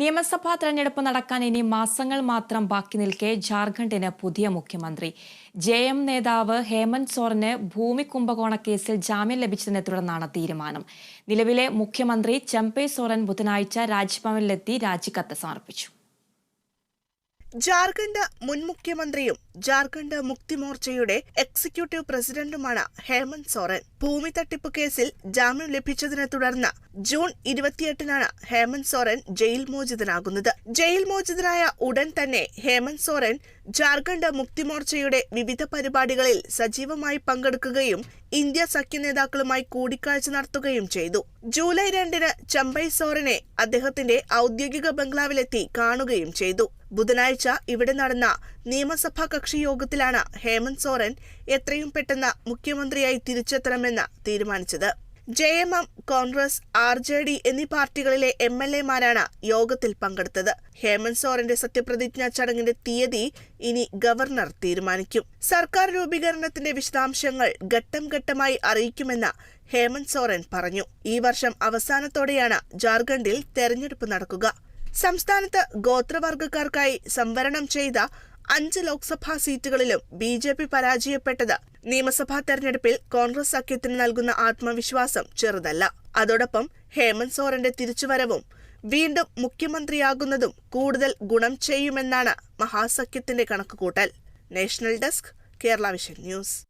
നിയമസഭാ തെരഞ്ഞെടുപ്പ് നടക്കാൻ ഇനി മാസങ്ങൾ മാത്രം ബാക്കി നിൽക്കെ ജാർഖണ്ഡിന് പുതിയ മുഖ്യമന്ത്രി. ജെ എം നേതാവ് ഹേമന്ത് സോറിന് ഭൂമി കുംഭകോണ കേസിൽ ജാമ്യം ലഭിച്ചതിനെ തുടർന്നാണ് തീരുമാനം. നിലവിലെ മുഖ്യമന്ത്രി ചെമ്പൈ സോറൻ ബുധനാഴ്ച രാജ്ഭവനിലെത്തി രാജിക്കത്ത് സമർപ്പിച്ചു. ജാർഖണ്ഡ് മുൻ മുഖ്യമന്ത്രിയും ജാർഖണ്ഡ് മുക്തി മോർച്ചയുടെ എക്സിക്യൂട്ടീവ് പ്രസിഡന്റുമാണ് ഹേമന്ത് സോറൻ. ഭൂമി തട്ടിപ്പ് കേസിൽ ജാമ്യം ലഭിച്ചതിനെ തുടർന്ന് ജൂൺ ഇരുപത്തിയെട്ടിനാണ് ഹേമന്ത് സോറൻ ജയിൽ മോചിതനാകുന്നത്. ജയിൽ മോചിതനായ ഉടൻ തന്നെ ഹേമന്ത് സോറൻ ജാർഖണ്ഡ് മുക്തി മോർച്ചയുടെ വിവിധ പരിപാടികളിൽ സജീവമായി പങ്കെടുക്കുകയും ഇന്ത്യ സഖ്യ നേതാക്കളുമായി കൂടിക്കാഴ്ച നടത്തുകയും ചെയ്തു. ജൂലൈ രണ്ടിന് ചമ്പൈ സോറിനെ അദ്ദേഹത്തിന്റെ ഔദ്യോഗിക ബംഗ്ലാവിലെത്തി കാണുകയും ചെയ്തു. ബുധനാഴ്ച ഇവിടെ നടന്ന നിയമസഭാ കക്ഷി യോഗത്തിലാണ് ഹേമന്ത് സോറൻ എത്രയും പെട്ടെന്ന് മുഖ്യമന്ത്രിയായി തിരിച്ചെത്തണമെന്ന് തീരുമാനിച്ചത്. J M M Congress R J D എന്നീ പാർട്ടികളിലെ എം എൽ എമാരാണ് യോഗത്തിൽ പങ്കെടുത്തത്. ഹേമന്ത് സോറന്റെ സത്യപ്രതിജ്ഞാ ചടങ്ങിന്റെ തീയതി ഇനി ഗവർണർ തീരുമാനിക്കും. സർക്കാർ രൂപീകരണത്തിന്റെ വിശദാംശങ്ങൾ ഘട്ടം ഘട്ടമായി അറിയിക്കുമെന്ന് ഹേമന്ത് സോറൻ പറഞ്ഞു. ഈ വർഷം അവസാനത്തോടെയാണ് ജാർഖണ്ഡിൽ തെരഞ്ഞെടുപ്പ് നടക്കുക. സംസ്ഥാനത്ത് ഗോത്രവർഗക്കാർക്കായി സംവരണം ചെയ്ത അഞ്ച് ലോക്സഭാ സീറ്റുകളിലും ബി ജെ പി പരാജയപ്പെട്ടത്. നിയമസഭാ തെരഞ്ഞെടുപ്പിൽ കോൺഗ്രസ് സഖ്യത്തിന് നൽകുന്ന ആത്മവിശ്വാസം ചെറുതല്ല. അതോടൊപ്പം ഹേമന്ത് സോറന്റെ തിരിച്ചുവരവും വീണ്ടും മുഖ്യമന്ത്രിയാകുന്നതും കൂടുതൽ ഗുണം ചെയ്യുമെന്നാണ് മഹാസഖ്യത്തിന്റെ കണക്കുകൂട്ടൽ. National desk Kerala vision news.